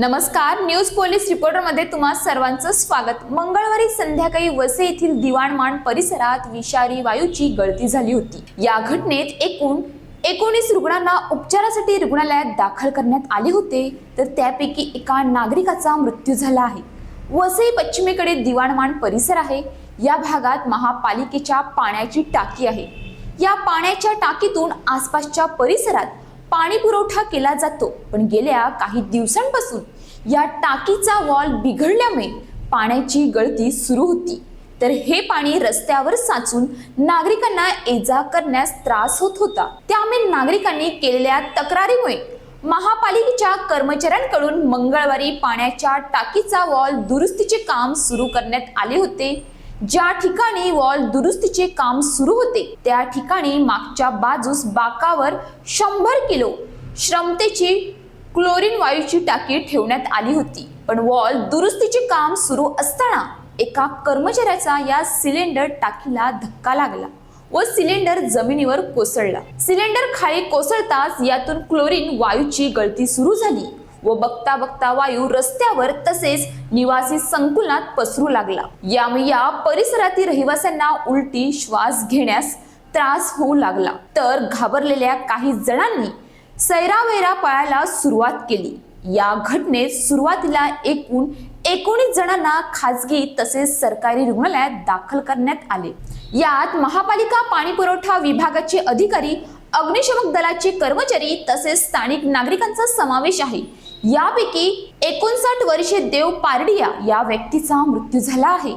नमस्कार news police रिपोर्टरमध्ये तुम्हा सर्वांचं स्वागत. मंगळवारी संध्याकाळी वसे येथील दिवाणमाण परिसरात विषारी वायूची गळती झाली होती. या घटनेत एकूण एकोणीस रुग्णांना उपचारासाठी रुग्णालयात दाखल करण्यात आले होते तर त्यापैकी एका नागरिकाचा मृत्यू झाला आहे. वसई पश्चिमेकडे दिवाणमाण परिसर आहे. या भागात महापालिकेच्या पाण्याची टाकी आहे. या पाण्याच्या टाकीतून आसपासच्या परिसरात पाणी पुरवठा केला जातो. पण गेल्या काही दिवसांपासून या टाकीचा वॉल बिघडल्यामुळे पाण्याची गळती सुरू होती. तर हे पाणी रस्त्यावर साचून नागरिकांना ये करण्यास त्रास होत होता. त्यामुळे नागरिकांनी केलेल्या तक्रारीमुळे महापालिकेच्या कर्मचाऱ्यांकडून मंगळवारी पाण्याच्या टाकीचा वॉल दुरुस्तीचे काम सुरू करण्यात आले होते. ज्या ठिकाणी वॉल दुरुस्तीचे काम सुरू होते त्या ठिकाणी मागच्या बाजूस बाकावर शंभर किलो क्षमतेची क्लोरीन वायूची टाकी ठेवण्यात आली होती. पण वॉल दुरुस्तीचे काम सुरू असताना एका कर्मचाऱ्याचा या सिलेंडर टाकीला धक्का लागला व सिलेंडर जमिनीवर कोसळला. सिलेंडर खाली कोसळताच यातून क्लोरीन वायूची गळती सुरू झाली. व बघता बघता वायू रस्त्यावर तसेच निवासी संकुलात पसरू लागला. यामुळे या परिसरातील रहिवाशांना उलटी श्वास घेण्यास त्रास होऊ लागला. तर घाबरलेल्या काही जणांनी सैरावैरा पळायला सुरुवात केली. या घटनेत सुरुवातीला एकूण एकोणीस जणांना खाजगी तसेच सरकारी रुग्णालयात दाखल करण्यात आले. यात महापालिका पाणी पुरवठा विभागाचे अधिकारी अग्निशमक दलाचे कर्मचारी तसेच स्थानिक नागरिकांचा समावेश आहे. यापैकी एकोणसाठ वर्षीय देव पारडिया या व्यक्तीचा मृत्यू झाला आहे.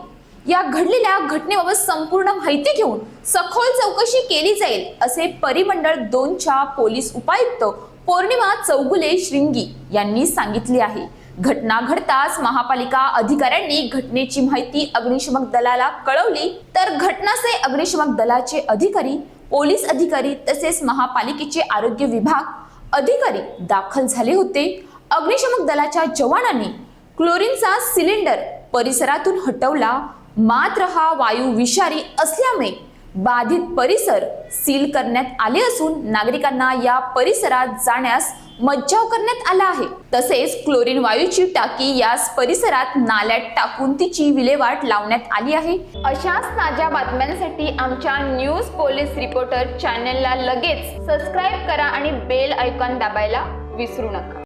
या घडलेल्या घटनेबाबत संपूर्ण माहिती घेऊन सखोल चौकशी केली जाईल असे परिमंडळ दोनच्या पोलीस उपायुक्त पौर्णिमा चौगुले श्रिंगी यांनी सांगितले आहे. घटना घडताच महापालिका अधिकाऱ्यांनी घटनेची माहिती अग्निशमक दलाला कळवली. तर घटनास्थळी अग्निशमक दलाचे अधिकारी पोलीस अधिकारी तसेच महापालिकेचे आरोग्य विभाग अधिकारी दाखल झाले होते. अग्निशमक दलाच्या जवानांनी क्लोरीनचा सिलेंडर परिसरातून हटवला. मात्र हा वायू विषारी असल्यामुळे बाधित परिसर सील करण्यात आले असून नागरिकांना या परिसरात जाण्यास मज्जाव करण्यात आला आहे. तसेच क्लोरीन वायूची टाकी याच परिसरात नाल्यात टाकून तिची विल्हेवाट लावण्यात आली आहे. अशाच ताज्या बातम्यांसाठी आमच्या न्यूज पोलीस रिपोर्टर चॅनलला लगेच सबस्क्राईब करा आणि बेल ऐकॉन दाबायला विसरू नका.